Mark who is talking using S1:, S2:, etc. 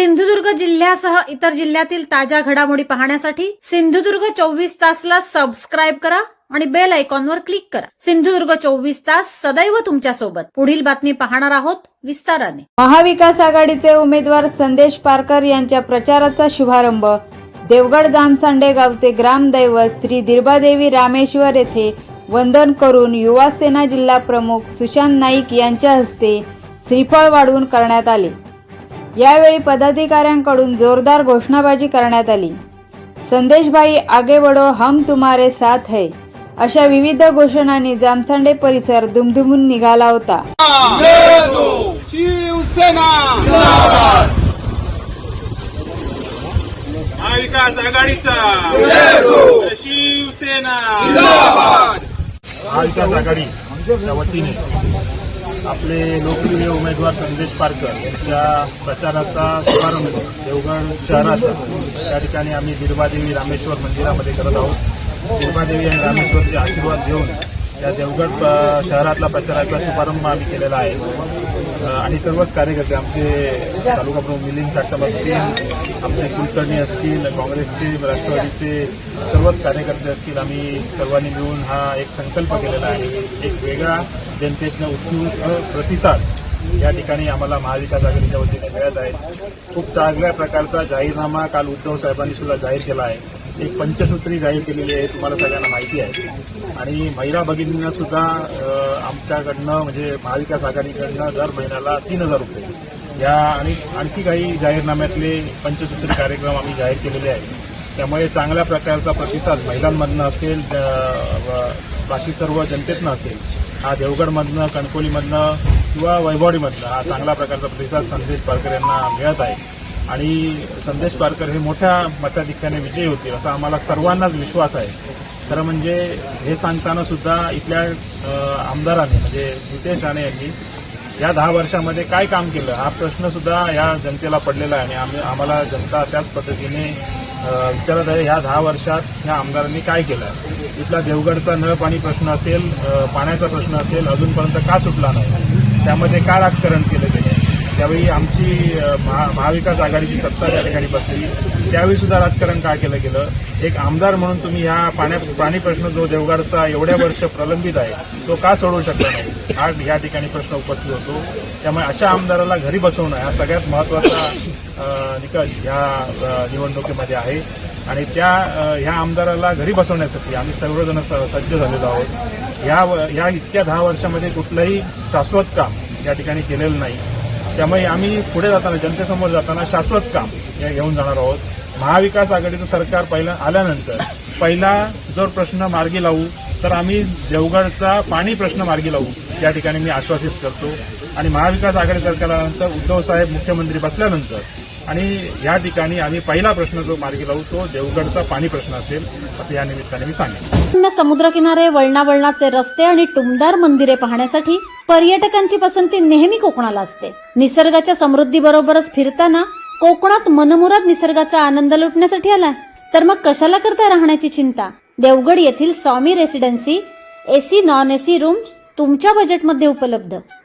S1: सिंधुदुर्ग जिल्ह्यासह इतर जिल्ह्यातील ताज्या घडामोडी पाहण्यासाठी सिंधुदुर्ग चोवीस तासला सबस्क्राईब करा आणि बेल आयकॉनवर क्लिक करा. सिंधुदुर्ग चोवीस तास सदैव तुमच्यासोबत पुढील बातमी पाहणार आहोत विस्ताराने.
S2: महाविकास आघाडीचे उमेदवार संदेश पारकर यांच्या प्रचाराचा शुभारंभ. देवगड जामसांडे गावचे ग्रामदैवत श्री दिर्बादेवी रामेश्वर येथे वंदन करून युवा सेना जिल्हा प्रमुख सुशांत नाईक यांच्या हस्ते श्रीफळ वाढवून करण्यात आले. यावेळी पदाधिकाऱ्यांकडून जोरदार घोषणाबाजी करण्यात आली. संदेशभाई आगे बढो हम तुम्हारे साथ है. अशा विविध घोषणांनी जामसांडे परिसर दुमदुमून निघाला होता.
S3: शिवसेना महाविकास आघाडीचा. शिवसेना.
S4: महाविकास आघाडीच्या वतीने. आपले लोकप्रिय उमेदवार संदेश पारकर यांच्या प्रचाराचा शुभारंभ देवगड शहराचा. त्या ठिकाणी आम्ही बिरबादेवी रामेश्वर मंदिरामध्ये करत आहोत. बिरबादेवी आणि रामेश्वरचे आशीर्वाद घेऊन या देवगड शहरातला प्रचाराचा शुभारंभ आम्ही केलेला आहे. आणि सर्वच कार्यकर्ते आमचे तालुका प्रमुख मिलिंद साटम असतील आमचे कुलकर्णी असतील काँग्रेसचे राष्ट्रवादीचे सर्वच कार्यकर्ते असतील आम्ही सर्वांनी मिळून हा एक संकल्प केलेला आहे. एक वेगळा जनतेतनं उत्सुक प्रतिसाद या ठिकाणी आम्हाला महाविकास आघाडीच्या वतीने मिळत आहे. खूप चांगल्या प्रकारचा जाहीरनामा काल उद्धव साहेबांनी सुद्धा जाहीर केला आहे. एक पंचसूत्री जाहीर केलेली आहे तुम्हाला सगळ्यांना माहिती आहे. आणि महिला भगिनींना सुद्धा आमच्याकडनं म्हणजे महाविकास आघाडीकडनं दर महिन्याला तीन हजार रुपये. या आणि आणखी काही जाहीरनाम्यातले पंचसूत्री कार्यक्रम आम्ही जाहीर केलेले आहेत. त्यामुळे चांगल्या प्रकारचा प्रतिसाद महिलांमधनं असेल बाकी सर्व जनतेतनं असेल हा देवगडमधनं कणकोलीमधनं किंवा वैभवडीमधनं हा चांगला प्रकारचा प्रतिसाद संदेश पारकर यांना मिळत आहे. आणि संदेश पारकर हे मोठ्या मताधिक्याने विजयी होतील असा आम्हाला सर्वांनाच विश्वास आहे. खरं म्हणजे हे सांगताना सुद्धा इथल्या आमदारांनी म्हणजे नितेश राणे यांनी या दहा वर्षामध्ये काय काम केलं हा प्रश्न सुद्धा या जनतेला पडलेला आहे. आणि आम्ही आम्हाला जनता त्याच पद्धतीने विचारत आहे ह्या दहा वर्षात ह्या आमदारांनी काय केलं? इथला देवगडचा नळ पाणी प्रश्न असेल पाण्याचा प्रश्न असेल अजूनपर्यंत का सुटला नाही? त्यामध्ये का राजकारण केलं ते त्यावेळी आमची महा महाविकास आघाडीची सत्ता त्या ठिकाणी बसली त्यावेळी सुद्धा राजकारण का केलं गेलं? एक आमदार म्हणून तुम्ही ह्या पाण्या पाणी प्रश्न जो देवगडचा एवढ्या वर्ष प्रलंबित आहे तो का सोडवू शकला नाही? हा या ठिकाणी प्रश्न उपस्थित होतो. त्यामुळे अशा आमदाराला घरी बसवणं हा सगळ्यात महत्त्वाचा निकष ह्या निवडणुकीमध्ये आहे. आणि त्या ह्या आमदाराला घरी बसवण्यासाठी आम्ही सर्वजण स- सज्ज झालेलो आहोत. ह्या व- इतक्या दहा वर्षामध्ये कुठलंही शाश्वत काम या ठिकाणी केलेलं नाही. त्यामुळे आम्ही पुढे जाताना जनतेसमोर जाताना शाश्वत काम हे घेऊन जाणार आहोत. महाविकास आघाडीचं सरकार पहिला आल्यानंतर पहिला जर प्रश्न मार्गी लावू तर आम्ही देवगडचा पाणी प्रश्न मार्गी लावू या ठिकाणी मी आश्वासित करतो. आणि महाविकास आघाडी सरकारनंतर उद्धव साहेब मुख्यमंत्री बसल्यानंतर आणि या ठिकाणी आम्ही पहिला प्रश्न जो मार्गी लावू तो देवगडचा पाणी प्रश्न असेल असं या निमित्ताने मी सांगेन.
S1: पूर्ण समुद्रकिनारे वळणावळणाचे रस्ते आणि टुमदार मंदिरे पाहण्यासाठी पर्यटकांची पसंती नेहमी कोकणाला असते. निसर्गाच्या समृद्धीबरोबरच फिरताना कोकणात मनमुराद निसर्गाचा आनंद लुटण्यासाठी आला तर मग कशाला करता राहण्याची चिंता? देवगड येथील Swami residency AC non AC rooms तुमच्या बजेटमध्ये उपलब्ध.